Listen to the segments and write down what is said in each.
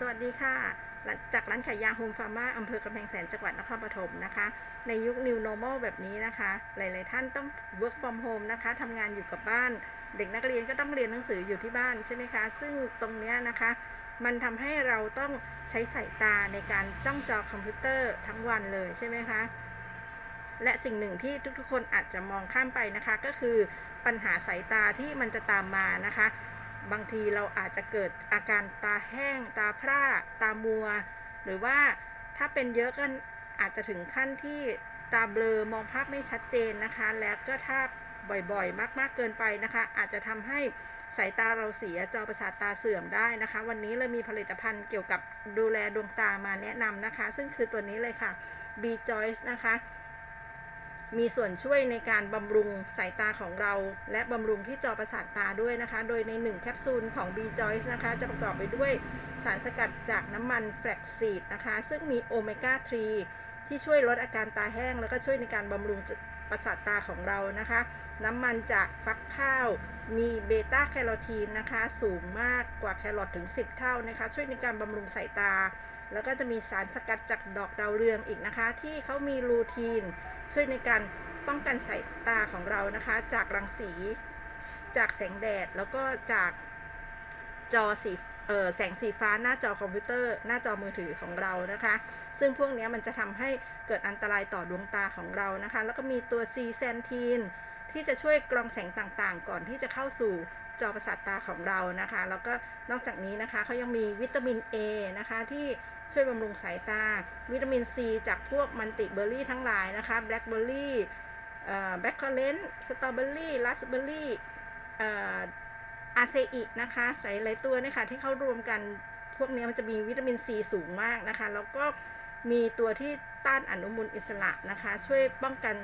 สวัสดีค่ะ จากร้านขายยาโฮมฟาร์มาอำเภอกำแพงแสนจังหวัดนครปฐมนะคะ ในยุค New Normal แบบนี้นะคะ หลาย ๆ ท่านต้อง work from home นะคะทำงานอยู่กับบ้าน เด็กนักเรียนก็ต้องเรียนหนังสืออยู่ที่บ้านใช่ไหมคะ ซึ่งตรงเนี้ยนะคะ มันทำให้เราต้องใช้สายตาในการจ้องจอคอมพิวเตอร์ทั้งวันเลยใช่ไหมคะ และสิ่งหนึ่งที่ทุก ๆ คนอาจจะมองข้ามไปนะคะ ก็คือปัญหาสายตาที่มันจะตามมานะคะ บางทีเราอาจจะเกิดอาการตาแห้ง ตาพร่า ตามัว หรือว่าถ้าเป็นเยอะก็อาจจะถึงขั้นที่ตาเบลอมองภาพไม่ชัดเจนนะคะ แล้วก็ถ้าบ่อยๆ มากๆเกินไปนะคะ อาจจะทำให้สายตาเราเสียจอประสาทตาเสื่อมได้นะคะ วันนี้เลยมีผลิตภัณฑ์เกี่ยวกับดูแลดวงตามาแนะนำนะคะ ซึ่งคือตัวนี้เลยค่ะ B Joyce นะคะ มีส่วนช่วยในการบำรุงสายตาของเรา และบำรุงที่จอประสาทตาด้วยนะคะ โดยใน 1 แคปซูลของ B Joyce นะคะ จะประกอบไปด้วยสารสกัดจากน้ำมันแฟลกซีดนะคะ ซึ่งมีโอเมก้า 3 ที่ช่วยลดอาการตาแห้ง แล้วก็ช่วยในการบำรุงประสาทตาของเรานะคะ น้ำมันจากฟักข้าว มีเบต้าแคโรทีนนะคะ สูงมากกว่าแครอทถึง 10 เท่านะคะ ช่วยในการบำรุงสายตา แล้วก็จะมีสารสกัดจากดอกดาวเรืองอีกนะคะ ที่เขามีลูทีน ช่วยในการป้องกันสายตาของเรานะคะ จากรังสี จากแสงแดด แล้วก็จากจอสีเออแสงสีฟ้าหน้าจอคอมพิวเตอร์ หน้าจอมือถือของเรานะคะ ซึ่งพวกนี้มันจะทำให้เกิดอันตรายต่อดวงตาของเรานะคะ แล้วก็มีตัวซีแซนทีนที่จะช่วยกรองแสงต่างๆ ก่อนที่จะเข้าสู่จอประสาทตาของเรานะคะ แล้วก็นอกจากนี้นะคะเขายังมีวิตามิน A นะคะที่ ช่วยบำรุงสายตา วิตามิน C จากพวกมันติเบอร์รี่ทั้งหลายนะคะแบล็คเบอร์รี่แบล็คคอเลนสตรอเบอรี่ราสเบอร์รี่อาเซอินะคะใส่หลายตัวนะคะที่เขารวมกันพวกนี้มันจะมีวิตามิน C สูงมากนะคะ แล้วก็มีตัวที่ต้านอนุมูลอิสระนะคะ ช่วยป้องกัน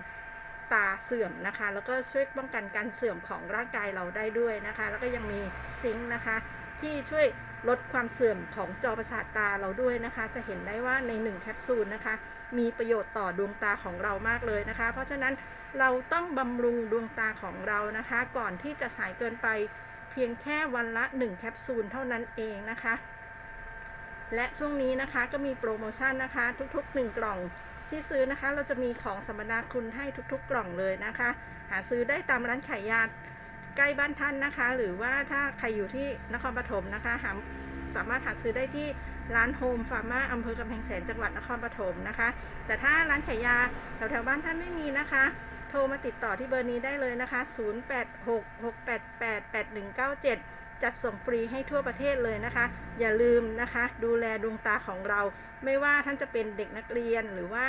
ตาเสื่อมนะคะ แล้วก็ช่วยป้องกันการเสื่อมของร่างกายเราได้ด้วยนะคะ แล้วก็ยังมีซิงค์นะคะ ที่ช่วยลดความเสื่อมของจอประสาทตาเราด้วยนะคะ จะเห็นได้ว่าใน 1 แคปซูลนะคะ มีประโยชน์ต่อดวงตาของเรามากเลยนะคะ เพราะฉะนั้นเราต้องบำรุงดวงตาของเรานะคะ ก่อนที่จะสายเกินไปเพียงแค่วันละ 1 แคปซูลเท่านั้นเองนะคะ และช่วงนี้นะคะก็มีโปรโมชั่นนะคะ ทุก ๆ 1 กล่องที่ซื้อนะคะ เราจะมีของสัมมนาคุณให้ทุก ๆ กล่องเลยนะคะ หาซื้อได้ตามร้านขายยา ใกล้บ้านท่านนะคะ หรือว่าถ้าใครอยู่ที่นครปฐมนะคะหาสามารถหาซื้อได้ที่ร้านโฮมฟาร์มาอำเภอกำแพงแสนจังหวัดนครปฐมนะคะ แต่ถ้าร้านขายยาแถวๆบ้านท่านไม่มีนะคะ โทรมาติดต่อที่เบอร์นี้ได้เลยนะคะ 0866888197 จัดส่งฟรีให้ทั่วประเทศเลยนะคะ อย่าลืมนะคะ ดูแลดวงตาของเรา ไม่ว่าท่านจะเป็นเด็กนักเรียนหรือว่า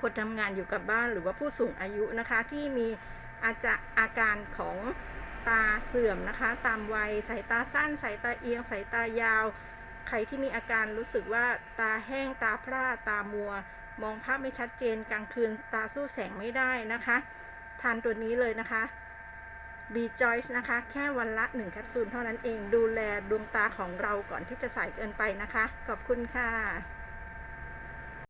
คนทำงานอยู่กับบ้านหรือว่าผู้สูงอายุนะคะที่มี อาจจะอาการของตาเสื่อมนะคะ ตามวัยสายตาสั้นสายตาเอียงสายตายาว ใครที่มีอาการรู้สึกว่าตาแห้งตาพร่าตามัว มองภาพไม่ชัดเจนกลางคืนตาสู้แสงไม่ได้นะคะ ทานตัวนี้เลยนะคะ B Joyce นะคะ แค่วันละ 1 แคปซูลเท่านั้นเองดูแลดวงตาของเราก่อนที่จะสายเกินไปนะคะ ขอบคุณค่ะ